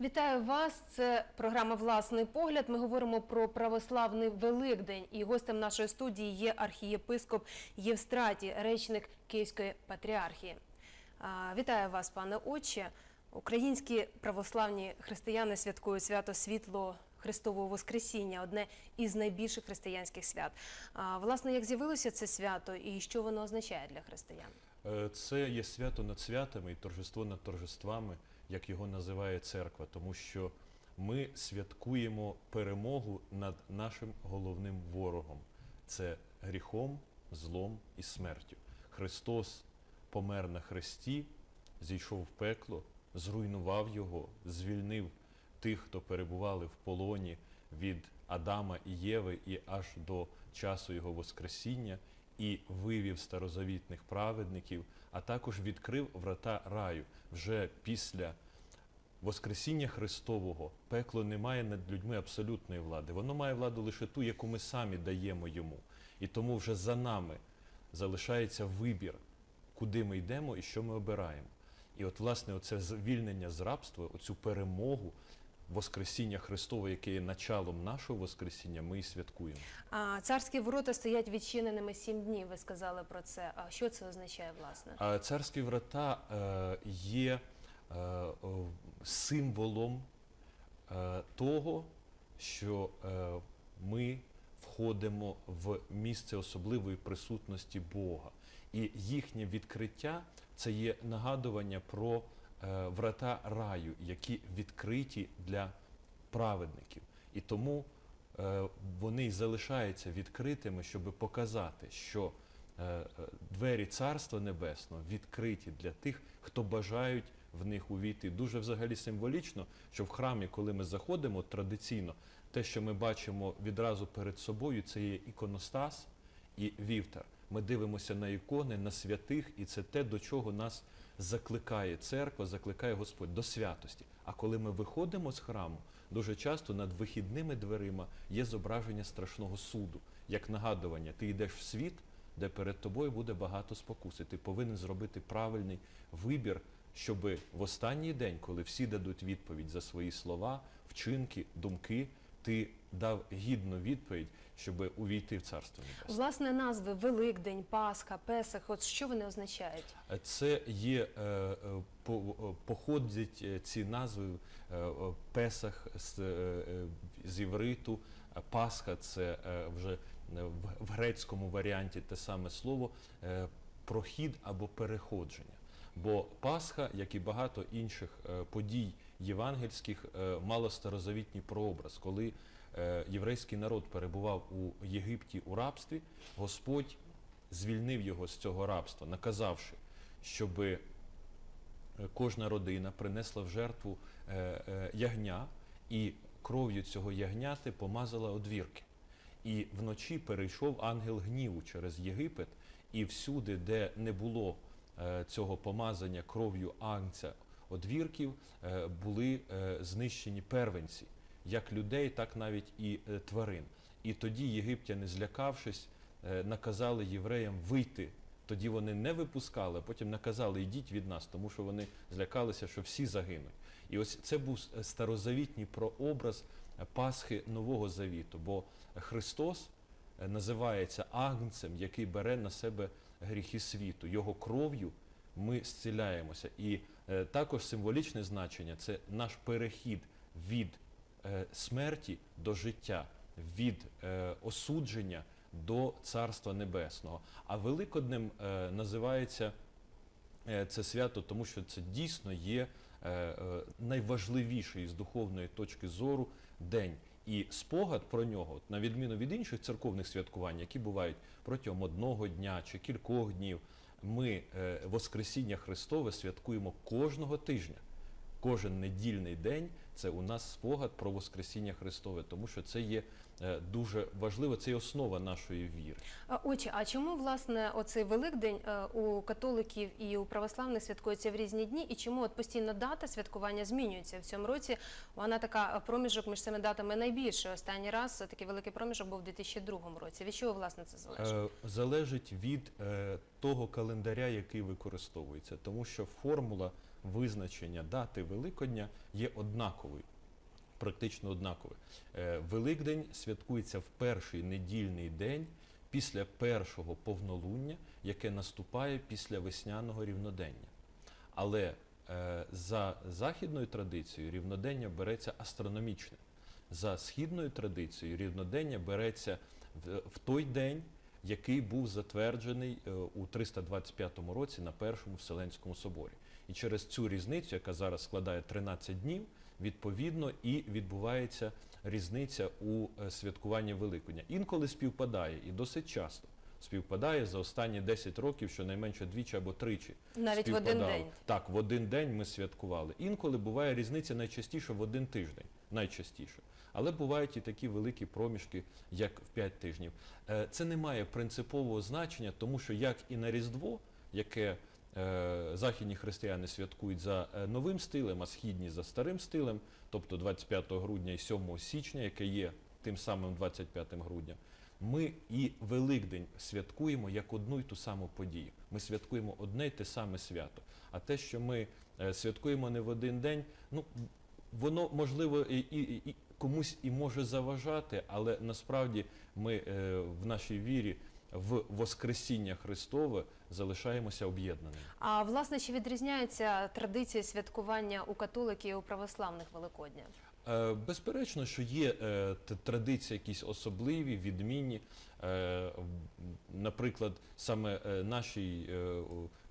Вітаю вас. Це програма Власний погляд. Ми говоримо про православний Великдень. І гостем нашої студії є архієпископ Євстратій, речник Київської патріархії. Вітаю вас, пане отче. Українські православні християни святкують свято світло Христового Воскресіння, одне із найбільших християнських свят. А, Власне, як з'явилося це свято і що воно означає для християн? Е, Це є свято над святами і торжество над торжествами, як його називає церква, тому що ми святкуємо перемогу над нашим головним ворогом це гріхом, злом і смертю. Христос помер на хресті, зійшов в пекло, зруйнував його, звільнив тих, хто перебували в полоні від Адама і Єви і аж до часу його Воскресіння, і вивів старозавітних праведників, а також відкрив врата раю вже після Воскресіння Христового. Пекло не має над людьми абсолютної влади. Воно має владу лише ту, яку ми самі даємо йому. І тому вже за нами залишається вибір, куди ми йдемо і що ми обираємо. І от, власне, оце звільнення з рабства, оцю перемогу Воскресіння Христове, яке є началом нашого Воскресіння, ми і святкуємо. А царські ворота стоять відчиненими сім днів. Ви сказали про це. А що це означає, власне? А царські врата е, є е, символом е, того, що е, ми входимо в місце особливої присутності Бога. І їхнє відкриття це є нагадування про врата раю, які відкриті для праведників. І тому е, вони й залишаються відкритими, щоб показати, що е, е, двері Царства Небесного відкриті для тих, хто бажають в них увійти. Дуже взагалі символічно, що в храмі, коли ми заходимо, традиційно те, що ми бачимо відразу перед собою, це є іконостас і вівтар. Ми дивимося на ікони, на святих, і це те, до чого нас закликає церква, закликає Господь до святості. А коли ми виходимо з храму, дуже часто над вихідними дверима є зображення страшного суду, як нагадування, ти йдеш в світ, де перед тобою буде багато спокуси. Ти повинен зробити правильний вибір, щоб в останній день, коли всі дадуть відповідь за свої слова, вчинки, думки, ти дав гідну відповідь, щоб увійти в царство небесне. Власне, назви Великдень, Пасха, Песах. От що вони означають? Це є е, е, по- е, походять е, ці назви е, е, Песах з, е, е, з івриту, а Пасха це е, вже е, в- грецькому варіанті те саме слово е, прохід або переходження. Бо Пасха, як і багато інших е, подій євангельських, е, мала старозавітній прообраз, коли е, єврейський народ перебував у Єгипті у рабстві, Господь звільнив його з цього рабства, наказавши, щоб кожна родина принесла в жертву е, е, ягня і кров'ю цього ягняти помазала одвірки. І вночі перейшов ангел гніву через Єгипет, і всюди, де не було е, цього помазання кров'ю агнця одвірків, е, були е, знищені первенці, як людей, так навіть і е, тварин. І тоді єгиптяни, злякавшись, е, наказали євреям вийти. Тоді вони не випускали, а потім наказали йдіть від нас, тому що вони злякалися, що всі загинуть. І ось це був старозавітній прообраз е, Пасхи Нового Завіту, бо Христос е, називається агнцем, який бере на себе гріхи світу. Його кров'ю ми зціляємося. І е, також символічне значення це наш перехід від е, смерті до життя, від е, осудження до Царства Небесного. А Великоднем е, називається е, це свято, тому що це дійсно є е, е, найважливіший з духовної точки зору день. І спогад про нього, на відміну від інших церковних святкувань, які бувають протягом одного дня чи кількох днів, ми е, Воскресіння Христове святкуємо кожного тижня. Кожен недільний день це у нас спогад про Воскресіння Христове, тому що це є е, дуже важливо, це є основа нашої віри. А, Отче, а чому власне оцей Великдень е, у католиків і у православних святкується в різні дні? І чому от постійно дата святкування змінюється в цьому році? Вона така е, проміжок між цими датами найбільший. Останній раз такий великий проміжок був у 2002 році. Від чого власне це залежить? Залежить від того календаря, який використовується, тому що формула визначення дати Великодня є однаковою. Практично однаковий. Е, Великдень святкується в перший недільний день після першого повнолуння, яке наступає після весняного рівнодення. Але е, за західною традицією рівнодення береться астрономічне. За східною традицією рівнодення береться в, в той день, який був затверджений е, у 325 році на Першому Вселенському соборі. І через цю різницю, яка зараз складає 13 днів, відповідно і відбувається різниця у е, святкуванні Великодня. Інколи співпадає і досить часто. Співпадає за останні 10 років щонайменше двічі або тричі. Навіть в один співпадало. день. Так, в один день ми святкували. Інколи буває різниця найчастіше в один тиждень, найчастіше. Але бувають і такі великі проміжки, як в 5 тижнів. Е, Це не має принципового значення, тому що як і на Різдво, яке західні християни святкують за е, новим стилем, а східні за старим стилем, тобто 25 грудня і 7 січня, яке є тим самим 25 грудня, ми і Великдень святкуємо як одну й ту саму подію. Ми святкуємо одне й те саме свято. А те, що ми е, святкуємо не в один день, ну воно можливо і, і, і комусь і може заважати, але насправді ми е, в нашій вірі в Воскресіння Христове залишаємося об'єднаними. А власне, чи відрізняються традиції святкування у католиків і у православних Великодня? Е, Безперечно, що є е, традиції якісь особливі, відмінні. Е, Наприклад, саме нашій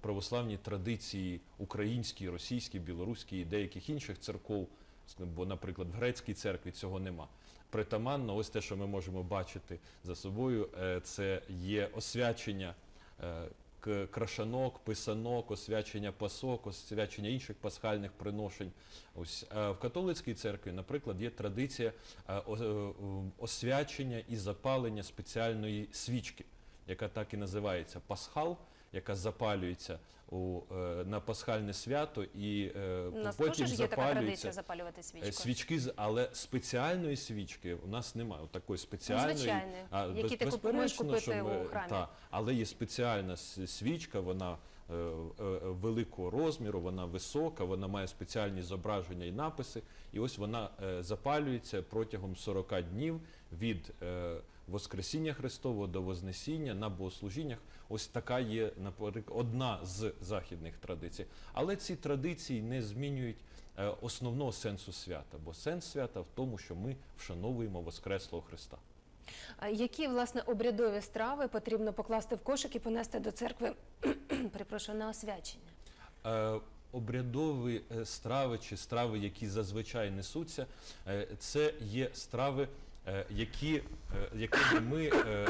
православній традиції українській, російській, білоруській і деяких інших церков, бо, наприклад, в грецькій церкві цього нема. Притаманно, ось те, що ми можемо бачити за собою, е, це є освячення е, крашанок, писанок, освячення пасок, освячення інших пасхальних приношень. Ось е, в католицькій церкві, наприклад, є традиція освячення і запалення спеціальної свічки, яка так і називається пасхал, яка запалюється у, е, на пасхальне свято і е, У нас потім теж є така традиція запалювати свічку. Е, Свічки, але спеціальної свічки у нас немає. От такої спеціальної. звичайної, а, які без- ти куп- можеш безперечно, купити що ми- у храмі. Та, але є спеціальна свічка, вона великого розміру, вона висока, вона має спеціальні зображення і написи. І ось вона запалюється протягом 40 днів від Воскресіння Христового до Вознесіння на богослужіннях. Ось така є наприклад, одна з західних традицій. Але ці традиції не змінюють е, основного сенсу свята, бо сенс свята в тому, що ми вшановуємо Воскреслого Христа. Які власне обрядові страви потрібно покласти в кошик і понести до церкви? Перепрошую на освячення. Е, Обрядові е, страви чи страви, які зазвичай несуться, це є страви, які, е, якими ми е,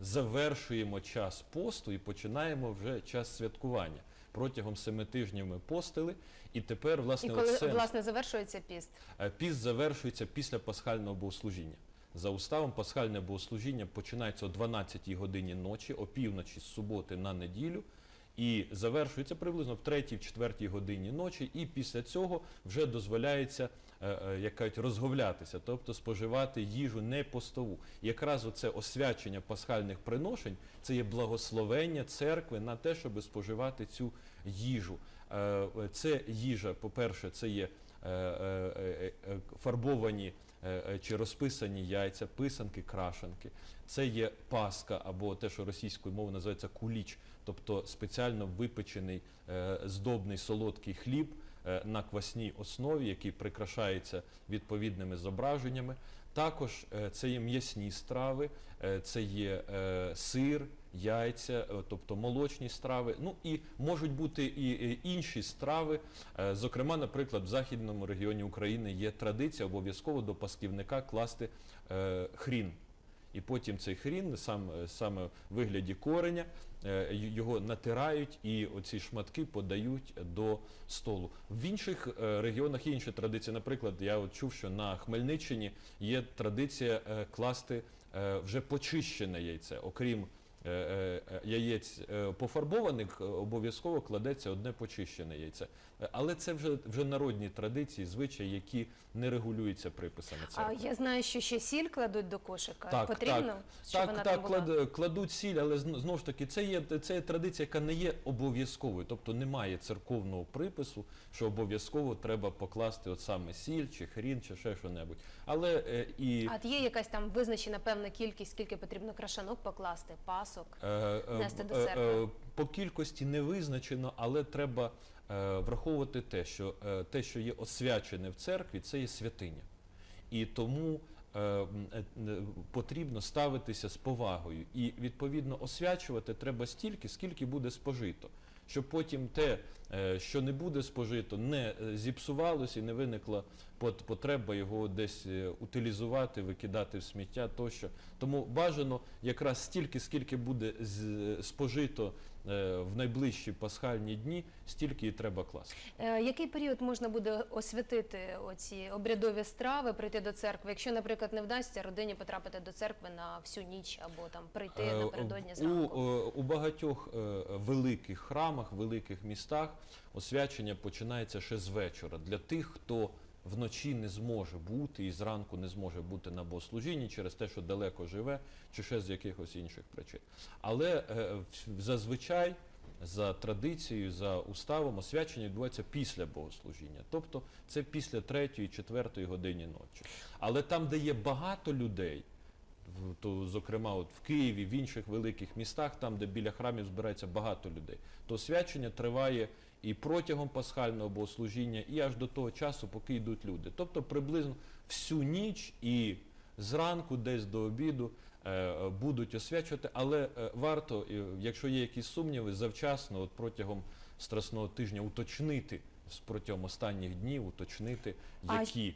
завершуємо час посту і починаємо вже час святкування. Протягом семи тижнів ми постили, і тепер, І власне, коли оце- власне завершується піст? Е, Піст завершується після пасхального богослужіння. За уставом пасхальне богослужіння починається о 12 годині ночі, опівночі з суботи на неділю, і завершується приблизно в 3-4 годині ночі, і після цього вже дозволяється е, е, як кажуть, розговлятися, тобто споживати їжу не постову. І якраз оце освячення пасхальних приношень це є благословення церкви на те, щоб споживати цю їжу. Е, Це їжа, по-перше, це є фарбовані е, е, чи розписані яйця, писанки, крашанки. Це є паска або те, що російською мовою називається куліч, тобто спеціально випечений е, здобний солодкий хліб е, на квасній основі, який прикрашається відповідними зображеннями. Також е, це є м'ясні страви, е, це є е, сир, яйця, е, тобто молочні страви. Ну і можуть бути і інші страви. Е, Зокрема, наприклад, в західному регіоні України є традиція обов'язково до пасківника класти е, хрін. І потім цей хрін сам, саме в вигляді кореня, його натирають і оці шматки подають до столу. В інших регіонах є інші традиції. Наприклад, я от чув, що на Хмельниччині є традиція класти вже почищене яйце, окрім яєць е, пофарбованих е, обов'язково кладеться одне почищене яйце. Е, Але це вже, вже народні традиції, звичаї, які не регулюються приписами А я знаю, що ще сіль кладуть до кошика. Потрібно, щоб так, вона так, там була? кладуть сіль, але зн- знову ж таки, це є, це є традиція, яка не є обов'язковою. Тобто немає церковного припису, що обов'язково треба покласти от саме сіль, чи хрін, чи ще що-небудь. Але е, і А є якась там визначена певна кількість, скільки потрібно крашанок покласти, пасок. Е, е, нести до е, церкви? е, По кількості не визначено, але треба е, враховувати те, що е, те, що є освячене в церкві, це є святиня. І тому е, е, е, потрібно ставитися з повагою. І відповідно освячувати треба стільки, скільки буде спожито. Щоб потім те, е, що не буде спожито, не е, зіпсувалося і не виникла пот- потреба його десь е, утилізувати, викидати в сміття тощо. Тому бажано якраз стільки, скільки буде спожито е, в найближчі пасхальні дні, стільки і треба класти. Е, Який період можна буде освятити оці обрядові страви, прийти до церкви? Якщо, наприклад, не вдасться родині потрапити до церкви на всю ніч або там прийти Е, напередодні зранку? е, у багатьох е, великих храмах, великих містах освячення починається ще з вечора. Для тих, хто вночі не зможе бути і зранку не зможе бути на богослужінні через те, що далеко живе, чи ще з якихось інших причин. Але е, зазвичай за традицією, за уставом, освячення відбувається після богослужіння. Тобто це після третьої, четвертої години ночі. Але там, де є багато людей, то, зокрема, от в Києві, в інших великих містах, там, де біля храмів збирається багато людей, то свячення триває і протягом пасхального богослужіння, і аж до того часу, поки йдуть люди. Тобто приблизно всю ніч і зранку, десь до обіду, е, будуть освячувати, але е, варто, якщо є якісь сумніви, завчасно, от протягом страсного тижня уточнити протягом останніх днів, уточнити, які,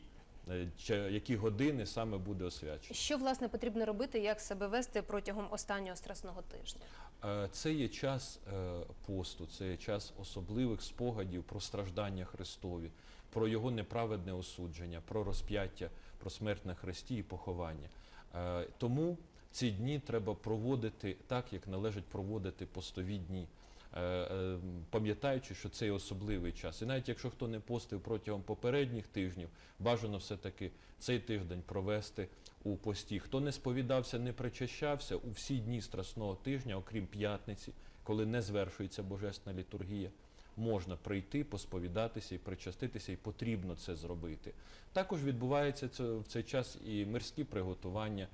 е, які години саме буде освячено. Що власне потрібно робити, як себе вести протягом останнього страсного тижня? Е, Це є час е, посту, це є час особливих спогадів про страждання Христові, про його неправедне осудження, про розп'яття, про смерть на Христі і поховання. Е, Тому ці дні треба проводити так, як належить проводити постові дні. Е, е, Пам'ятаючи, що це особливий час. І навіть якщо хто не постив протягом попередніх тижнів, бажано все-таки цей тиждень провести у пості. Хто не сповідався, не причащався у всі дні страсного тижня, окрім п'ятниці, коли не звершується божественна літургія, можна прийти, посповідатися і причаститися, і потрібно це зробити. Також відбувається в цей час і мирські приготування.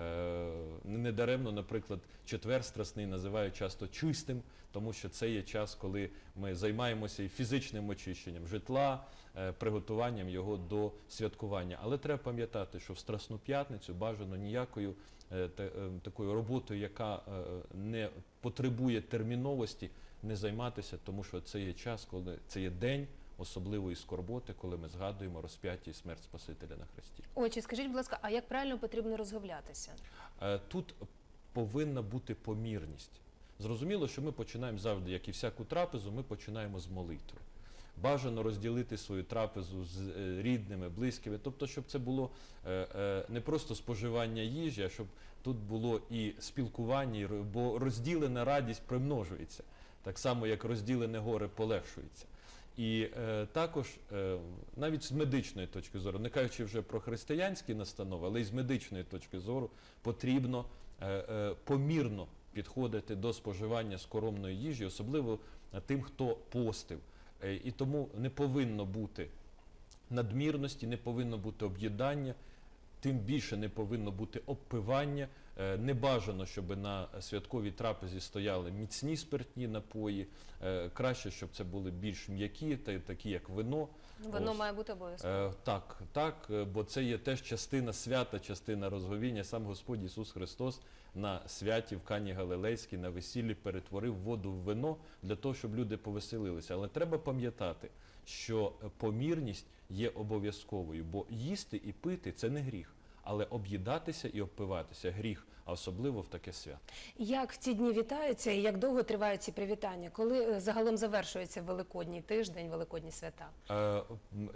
Е, Недаремно, наприклад, четвер страсний називають часто чистим, тому що це є час, коли ми займаємося і фізичним очищенням житла, е, приготуванням його до святкування. Але треба пам'ятати, що в Страсну п'ятницю бажано ніякою е, та- такою роботою, яка не потребує терміновості, не займатися, тому що це є час, коли це є день особливої скорботи, коли ми згадуємо розп'яття і смерть Спасителя на Христі. Отже, скажіть, будь ласка, а як правильно потрібно розговлятися? Е, Тут повинна бути помірність. Зрозуміло, що ми починаємо завжди, як і всяку трапезу, ми починаємо з молитви. Бажано розділити свою трапезу з е, рідними, близькими, тобто, щоб це було е, не просто споживання їжі, а щоб тут було і спілкування, бо розділена радість примножується, так само як розділене горе полегшується. І е, також, е, навіть з медичної точки зору, не кажучи вже про християнські настанови, але й з медичної точки зору потрібно е, е, помірно підходити до споживання скоромної їжі, особливо тим, хто постив. Е, і тому не повинно бути надмірності, не повинно бути об'їдання, тим більше не повинно бути обпивання. Е, Не бажано, щоб на святковій трапезі стояли міцні спиртні напої. Е, Краще, щоб це були більш м'які, та- такі як вино. Ось. має бути обов'язково. Е, так, так, бо це є теж частина свята, частина розговіння. Сам Господь Ісус Христос на святі в Кані Галилейській на весіллі перетворив воду в вино для того, щоб люди повеселилися. Але треба пам'ятати, що помірність є обов'язковою, бо їсти і пити це не гріх. Але об'їдатися і обпиватися гріх, а особливо в таке свято. Як в ці дні вітаються і як довго тривають ці привітання? Коли е, загалом завершується Великодній тиждень, Великодні свята? Е,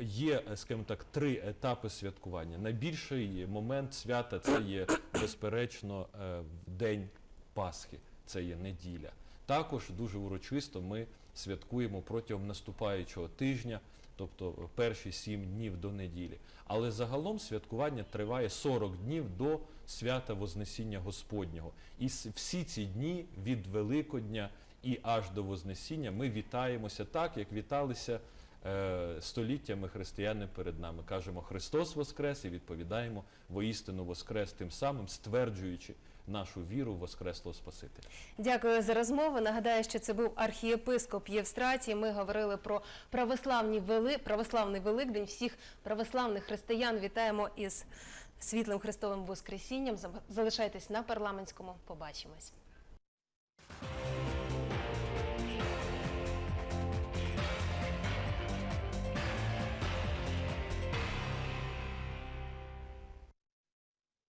Є, е, скажімо так, три етапи святкування. Найбільший момент свята це є безперечно е, день Пасхи. це є неділя. Також дуже урочисто ми святкуємо протягом наступаючого тижня, тобто перші сім днів до неділі. Але загалом святкування триває 40 днів до свята Вознесіння Господнього. І всі ці дні від Великодня і аж до Вознесіння ми вітаємося так, як віталися е, століттями християни перед нами. Кажемо Христос Воскрес і відповідаємо воістину Воскрес, тим самим стверджуючи нашу віру в Воскреслого Спасителя. Дякую за розмову. Нагадаю, що це був архієпископ Євстратій. Ми говорили про православні вели... православний Великдень. Всіх православних християн вітаємо із світлим Христовим Воскресінням. Залишайтесь на парламентському. Побачимось.